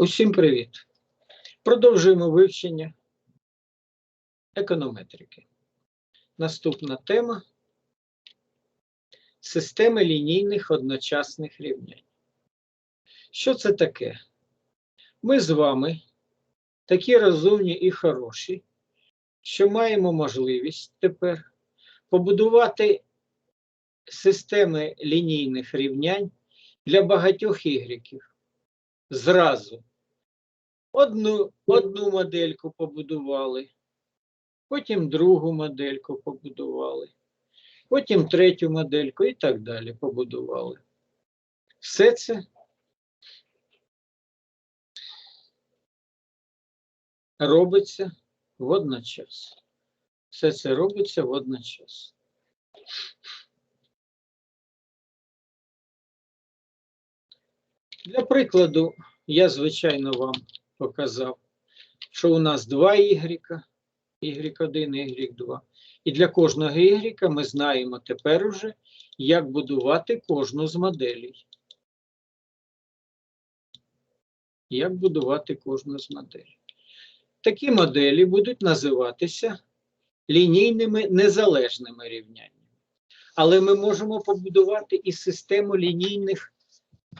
Усім привіт! Продовжуємо вивчення економетрики. Наступна тема системи лінійних одночасних рівнянь. Що це таке? Ми з вами такі розумні і хороші, що маємо можливість тепер побудувати системи лінійних рівнянь для багатьох ігреків зразу. Одну, одну модельку побудували, потім другу модельку побудували, потім третю модельку і так далі побудували. Все це робиться водночас. Все це робиться водночас. Для прикладу, я, звичайно, вам показав, що у нас два Y, Y1, Y2. І для кожного Y ми знаємо тепер уже, як будувати кожну з моделей. Як будувати кожну з моделей. Такі моделі будуть називатися лінійними незалежними рівняннями. Але ми можемо побудувати і систему лінійних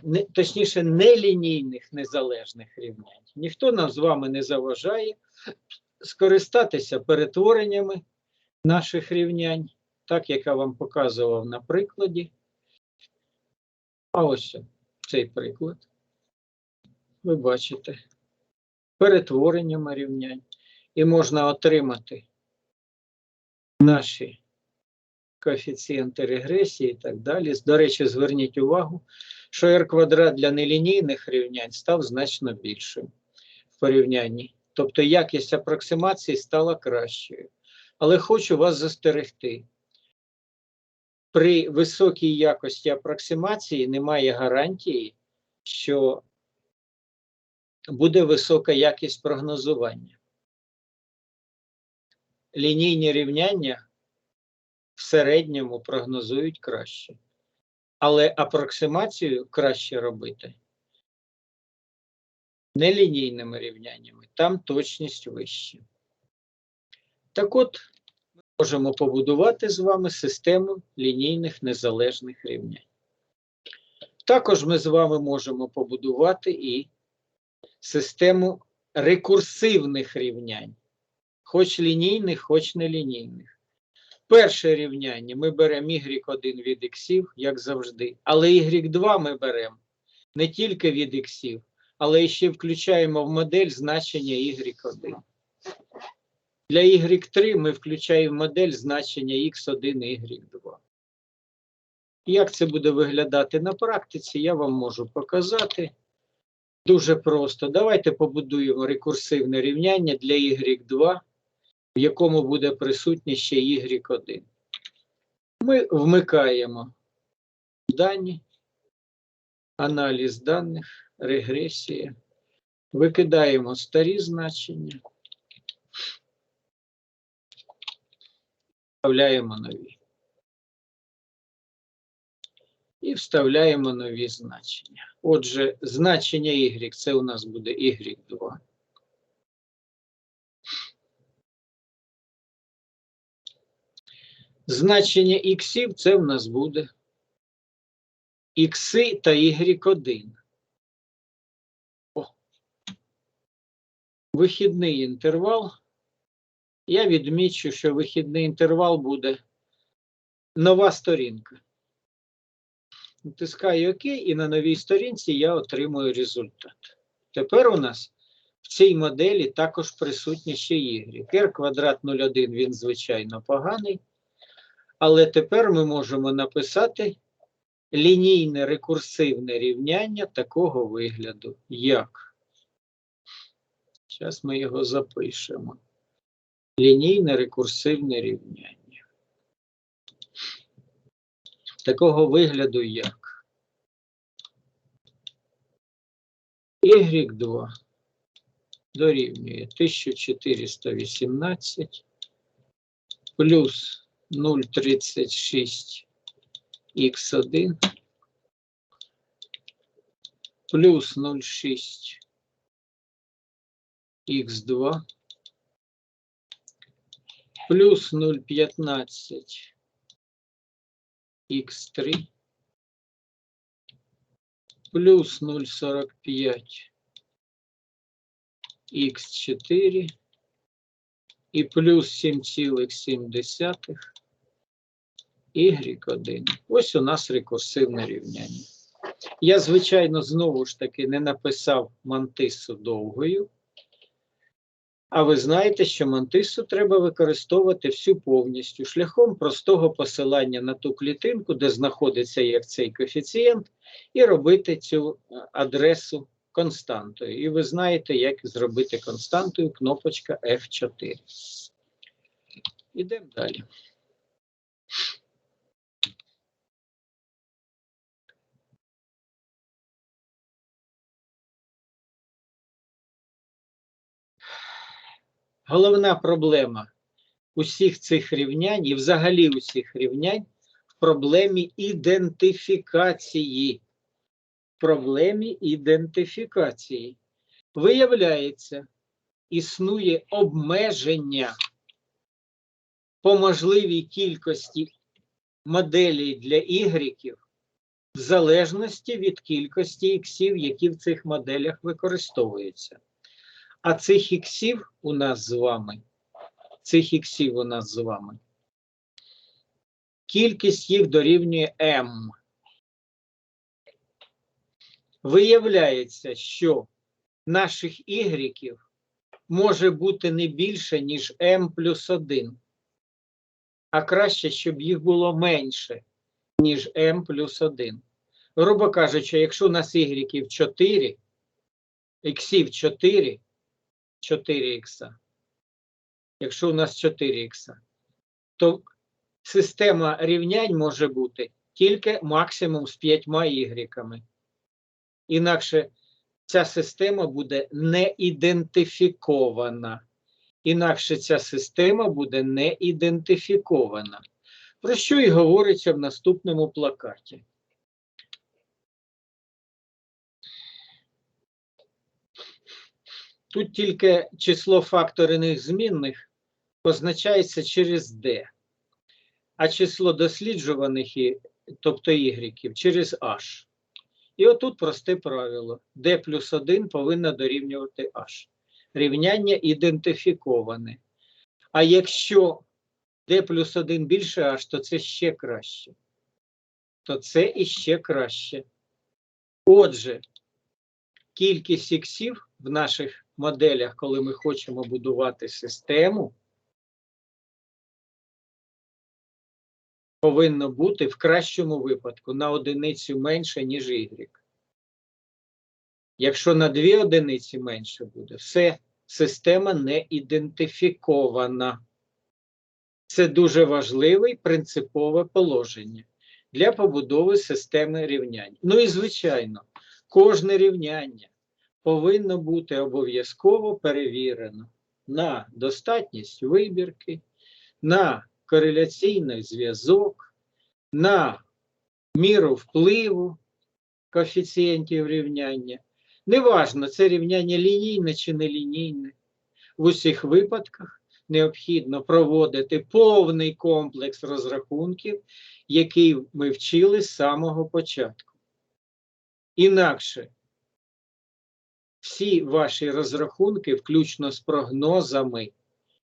не, точніше, нелінійних незалежних рівнянь. Ніхто нам з вами не заважає скористатися перетвореннями наших рівнянь, так як я вам показував на прикладі. А ось цей приклад. Ви бачите перетвореннями рівнянь. І можна отримати наші коефіцієнти регресії і так далі. До речі, зверніть увагу, що r квадрат для нелінійних рівнянь став значно більшим в порівнянні. Тобто якість апроксимації стала кращою. Але хочу вас застерегти. При високій якості апроксимації немає гарантії, що буде висока якість прогнозування. Лінійні рівняння в середньому прогнозують краще. Але апроксимацію краще робити нелінійними рівняннями, там точність вища. Так от, ми можемо побудувати з вами систему лінійних незалежних рівнянь. Також ми з вами можемо побудувати і систему рекурсивних рівнянь, хоч лінійних, хоч нелінійних. Перше рівняння ми беремо y1 від x, як завжди, але y2 ми беремо не тільки від x, але ще включаємо в модель значення y1. Для y3 ми включаємо в модель значення x1 і y2. Як це буде виглядати на практиці, я вам можу показати. Дуже просто. Давайте побудуємо рекурсивне рівняння для y2 в якому буде присутнє ще Y1. Ми вмикаємо дані, аналіз даних, регресія, викидаємо старі значення, вставляємо нові. І вставляємо нові значення. Отже, значення Y це у нас буде Y2. Значення іксів це в нас буде ікси та y1. О. Вихідний інтервал. Я відмічу, що вихідний інтервал буде нова сторінка. Натискаю ОК, і на новій сторінці я отримую результат. Тепер у нас в цій моделі також присутні ще y. r квадрат 0,1 він, звичайно, поганий. Але тепер ми можемо написати лінійне рекурсивне рівняння такого вигляду. Як? Зараз ми його запишемо. Лінійне рекурсивне рівняння. Такого вигляду як? Y2 дорівнює 1418 плюс 0,36 х1 плюс 0,6 х2 плюс 0,15 х3 плюс 0,45 х4 і плюс 7,7 y1. Ось у нас рекурсивне рівняння. Я, звичайно, знову ж таки не написав мантису довгою. А ви знаєте, що мантису треба використовувати всю повністю шляхом простого посилання на ту клітинку, де знаходиться як цей коефіцієнт, і робити цю е, адресу константою. І ви знаєте, як зробити константою кнопочка F4. Ідемо далі. Головна проблема усіх цих рівнянь і взагалі усіх рівнянь в проблемі ідентифікації. В проблемі ідентифікації. Виявляється, існує обмеження по можливій кількості моделей для ігреків в залежності від кількості іксів, які в цих моделях використовуються. А цих іксів у нас з вами, цих іксів у нас з вами, кількість їх дорівнює m. Виявляється, що наших ігреків може бути не більше, ніж m плюс 1. А краще, щоб їх було менше, ніж m плюс 1. Грубо кажучи, якщо у нас ігреків 4, іксів 4, 4х. Якщо у нас 4х, то система рівнянь може бути тільки максимум з 5 ігреками. Інакше ця система буде не ідентифікована. Інакше ця система буде не ідентифікована. Про що і говориться в наступному плакаті. Тут тільки число факторних змінних позначається через D, а число досліджуваних, тобто Y, через H. І отут просте правило. D плюс 1 повинно дорівнювати H. Рівняння ідентифіковане. А якщо D плюс 1 більше H, то це ще краще. То це іще краще. Отже, кількість іксів в наших моделях, коли ми хочемо будувати систему, повинно бути в кращому випадку на одиницю менше, ніж Y. Якщо на дві одиниці менше буде, все, система не ідентифікована. Це дуже важливе і принципове положення для побудови системи рівнянь. Ну і звичайно, кожне рівняння повинно бути обов'язково перевірено на достатність вибірки, на кореляційний зв'язок, на міру впливу коефіцієнтів рівняння. Неважно, це рівняння лінійне чи нелінійне. В усіх випадках необхідно проводити повний комплекс розрахунків, який ми вчили з самого початку. Інакше всі ваші розрахунки, включно з прогнозами,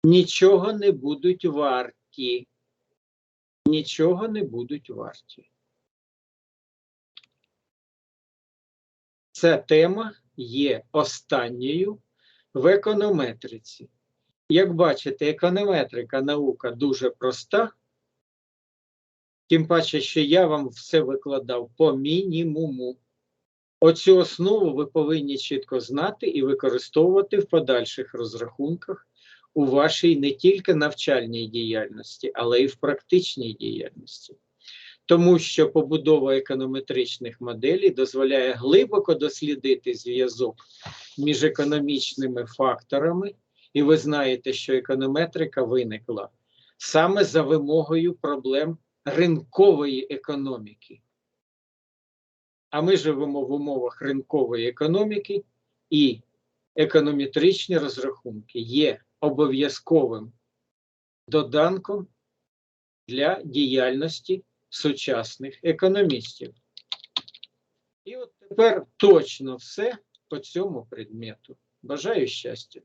нічого не будуть варті. Нічого не будуть варті. Ця тема є останньою в економетриці. Як бачите, економетрика наука дуже проста, тим паче, що я вам все викладав по мінімуму. Оцю основу ви повинні чітко знати і використовувати в подальших розрахунках у вашій не тільки навчальній діяльності, але й в практичній діяльності. Тому що побудова економетричних моделей дозволяє глибоко дослідити зв'язок між економічними факторами, і ви знаєте, що економетрика виникла саме за вимогою проблем ринкової економіки. А ми живемо в умовах ринкової економіки, і економетричні розрахунки є обов'язковим доданком для діяльності сучасних економістів. І от тепер точно все по цьому предмету. Бажаю щастя.